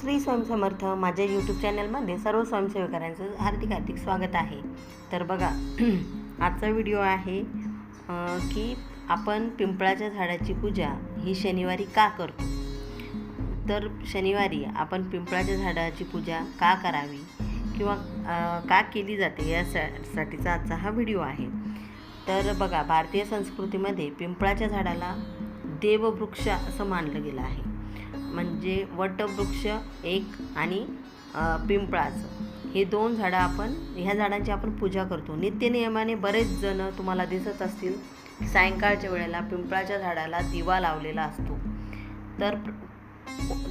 श्री स्वयंसमर्थ माझ्या यूट्यूब चॅनलमध्ये सर्व स्वयंसेवकांचं हार्दिक हार्दिक स्वागत आहे. तर बघा आजचा व्हिडिओ आहे की आपण पिंपळाच्या झाडाची पूजा ही शनिवारी का करतो? तर शनिवारी आपण पिंपळाच्या झाडाची पूजा का करावी किंवा का केली जाते यासाठीचा आजचा हा व्हिडिओ आहे. तर बघा भारतीय संस्कृतीमध्ये पिंपळाच्या झाडाला देववृक्ष असं मानलं गेलं आहे. म्हणजे वटवृक्ष एक आणि पिंपळाचं. हे दोन झाडं आपण ह्या झाडांची आपण पूजा करतो. नित्यनियमाने बरेच जण तुम्हाला दिसत असतील सायंकाळच्या वेळेला पिंपळाच्या झाडाला दिवा लावलेला असतो. तर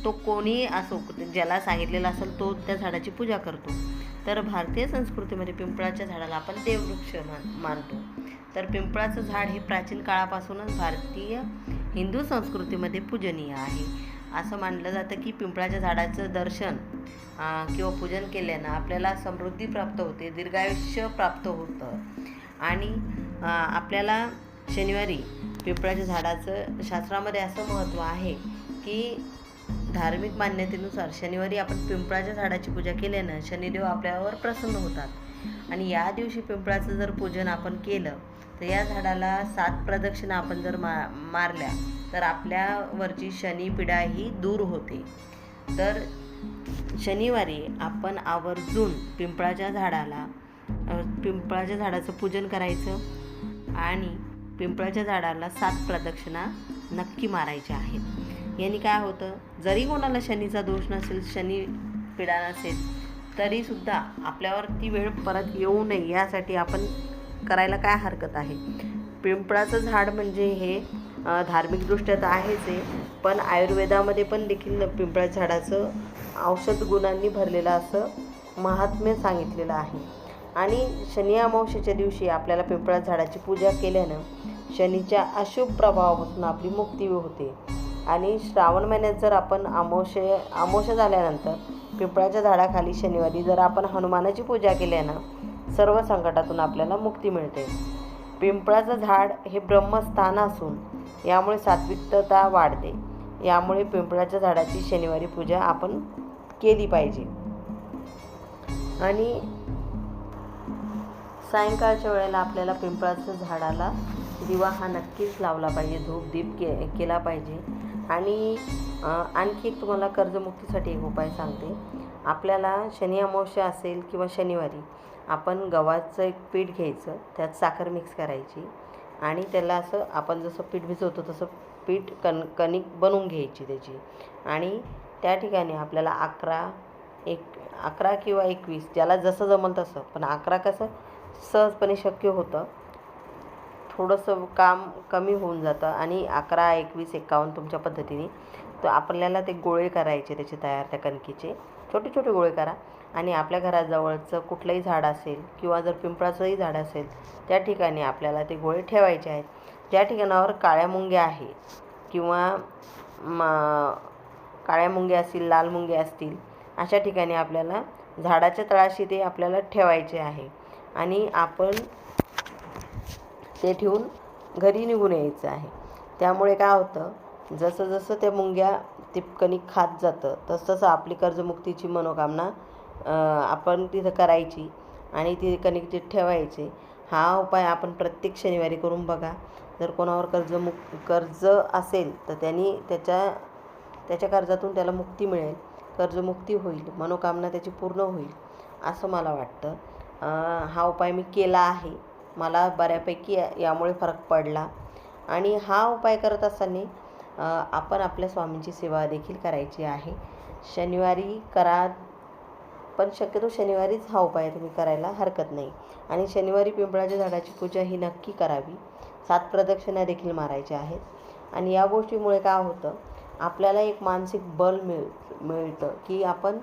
तो कोणी असो ज्याला सांगितलेला असेल तो त्या झाडाची पूजा करतो. तर भारतीय संस्कृतीमध्ये पिंपळाच्या झाडाला आपण देववृक्ष मान मानतो. तर पिंपळाचं झाड हे प्राचीन काळापासूनच भारतीय हिंदू संस्कृतीमध्ये पूजनीय आहे. असं मानलं जातं की पिंपळाच्या झाडाचं दर्शन किंवा पूजन केल्यानं आपल्याला समृद्धी प्राप्त होते दीर्घायुष्य प्राप्त होतं. आणि आपल्याला शनिवारी पिंपळाच्या झाडाचं शास्त्रामध्ये असं महत्त्व आहे की धार्मिक मान्यतेनुसार शनिवारी आपण पिंपळाच्या झाडाची पूजा केल्यानं शनिदेव आपल्यावर प्रसन्न होतात. आणि या दिवशी पिंपळाचं जर पूजन आपण केलं तर या झाडाला सात प्रदक्षिणा आपण जर मा मारल्या तर आपल्यावरची शनिपीडा ही दूर होते. तर शनिवारी आपण आवर्जून पिंपळाच्या झाडाला पिंपळाच्या झाडाचं पूजन करायचं आणि पिंपळाच्या झाडाला सात प्रदक्षिणा नक्की मारायच्या आहेत. याने काय होतं? जरी कोणाला शनीचा दोष नसेल शनी पिडा नसेल तरीसुद्धा आपल्यावर ती वेळ परत येऊ नये यासाठी आपण करायला काय हरकत आहे? पिंपळाचं झाड म्हणजे हे धार्मिकदृष्ट्या तर आहेच आहे पण आयुर्वेदामध्ये पण देखील पिंपळा झाडाचं औषध गुणांनी भरलेलं असं महात्म्य सांगितलेलं आहे. आणि शनी अमावस्येच्या दिवशी आपल्याला पिंपळा झाडाची पूजा केल्यानं शनीच्या अशुभ प्रभावापासून आपली मुक्ती होते. आणि श्रावण महिन्यात जर आपण अमावस्ये अमावस्या झाल्यानंतर पिंपळाच्या झाडाखाली शनिवारी जर आपण हनुमानाची पूजा केल्यानं सर्व संकटातून आपल्याला मुक्ती मिळते. पिंपळाचं झाड हे ब्रह्मस्थान असून यामुळे सात्विकता वाढते. यामुळे पिंपळाच्या झाडाची शनिवारी पूजा आपण केली पाहिजे. आणि सायंकाळच्या वेळेला आपल्याला पिंपळाच्या झाडाला दिवा हा नक्कीच लावला पाहिजे धूप दीप के केला पाहिजे. आणि आणखी एक तुम्हाला कर्जमुक्तीसाठी एक उपाय सांगते. आपल्याला शनी अमावस्या असेल किंवा शनिवारी आपण गव्हाचं एक पीठ घ्यायचं त्यात साखर मिक्स करायची आणि त्याला असं आपण जसं पीठ भिजवतो तसं पीठ कण कणिक बनवून घ्यायची त्याची. आणि त्या ठिकाणी आपल्याला अकरा एक अकरा किंवा एकवीस ज्याला जसं जमल तसं पण अकरा कसं सहजपणे शक्य होतं. थोडंसं काम कमी होऊन जातं आणि अकरा एकवीस एकावन्न तुमच्या पद्धतीने तर आपल्याला ते गोळे करायचे त्याचे तयार त्या कणकीचे. छोटे छोटे गोळे करा. आणि आपल्या घराजवळचं कुठलंही झाड असेल किंवा जर पिंपळाचंही झाड असेल त्या ठिकाणी आपल्याला ते गोळे ठेवायचे आहेत. ज्या ठिकाणावर काळ्या मुंग्या आहे किंवा म काळ्या मुंग्या असतील लाल मुंग्या असतील अशा ठिकाणी आपल्याला झाडाच्या तळाशी ते आपल्याला ठेवायचे आहे. आणि आपण ते ठेवून घरी निघून यायचं आहे. त्यामुळे काय होतं जसं जसं त्या मुंग्या ते कणिक खात जातं. तसंच आपली कर्जमुक्तीची मनोकामना आपण तिथं करायची आणि ती कणिक ठेवायची. हा उपाय आपण प्रत्येक शनिवारी करून बघा. जर कोणावर कर्जमुक कर्ज असेल तर त्यांनी त्याच्या त्याच्या कर्जातून त्याला मुक्ती मिळेल. कर्जमुक्ती होईल. मनोकामना त्याची पूर्ण होईल असं मला वाटतं. हा उपाय मी केला आहे. मला बऱ्यापैकी यामुळे फरक पडला. आणि हा उपाय करत असताना आपण आपल्या स्वामींची सेवा देखील करायची आहे. शनिवारी करा पण शक्यतो शनिवारीच हा उपाय तुम्ही करायला हरकत नाही. आणि शनिवारी पिंपळाच्या झाडाची पूजा ही नक्की करावी. सात प्रदक्षिणा देखील मारायच्या आहेत. आणि या गोष्टीमुळे काय होतं आपल्याला एक मानसिक बल मिळ मिळतं की आपण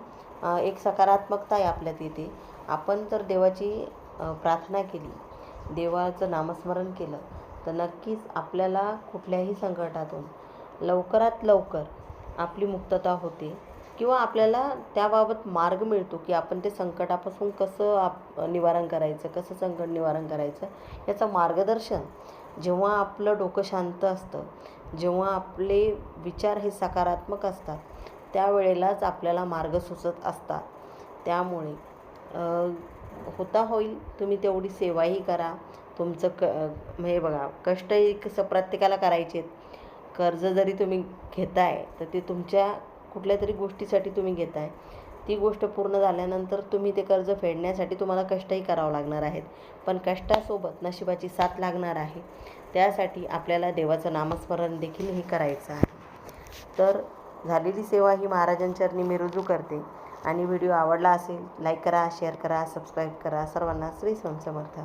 एक सकारात्मकता आहे आपल्यात येते. आपण तर देवाची प्रार्थना केली देवाचं नामस्मरण केलं तर नक्कीच आपल्याला कुठल्याही संकटातून लवकरात लवकर आपली मुक्तता होते किंवा आपल्याला त्याबाबत मार्ग मिळतो की आपण ते संकटापासून कसं आप निवारण करायचं कसं संकट निवारण करायचं याचं मार्गदर्शन जेव्हा आपलं डोकं शांत असतं जेव्हा आपले विचार हे सकारात्मक असतात त्यावेळेलाच आपल्याला मार्ग सुचत असतात. त्यामुळे होता होईल तुम्ही तेवढी सेवाही करा. तुमचं क हे बघा कष्टही कसं प्रत्येकाला करायचे आहेत कर्ज जरी तुम्ही घेताय तर ते तुमच्या कुठल्या तरी गोष्टीसाठी तुम्ही घेताय. ती गोष्ट पूर्ण झाल्यानंतर तुम्ही ते कर्ज फेडण्यासाठी तुम्हाला कष्टही करावं लागणार आहेत. पण कष्टासोबत नशिबाची साथ लागणार आहे. त्यासाठी आपल्याला देवाचं नामस्मरण देखील हे करायचं आहे. तर झालेली सेवा ही महाराजांचरणी मी रुजू करते. आणि व्हिडिओ आवडला असेल लाईक करा शेअर करा सबस्क्राईब करा. सर्वांना श्री समर्थ.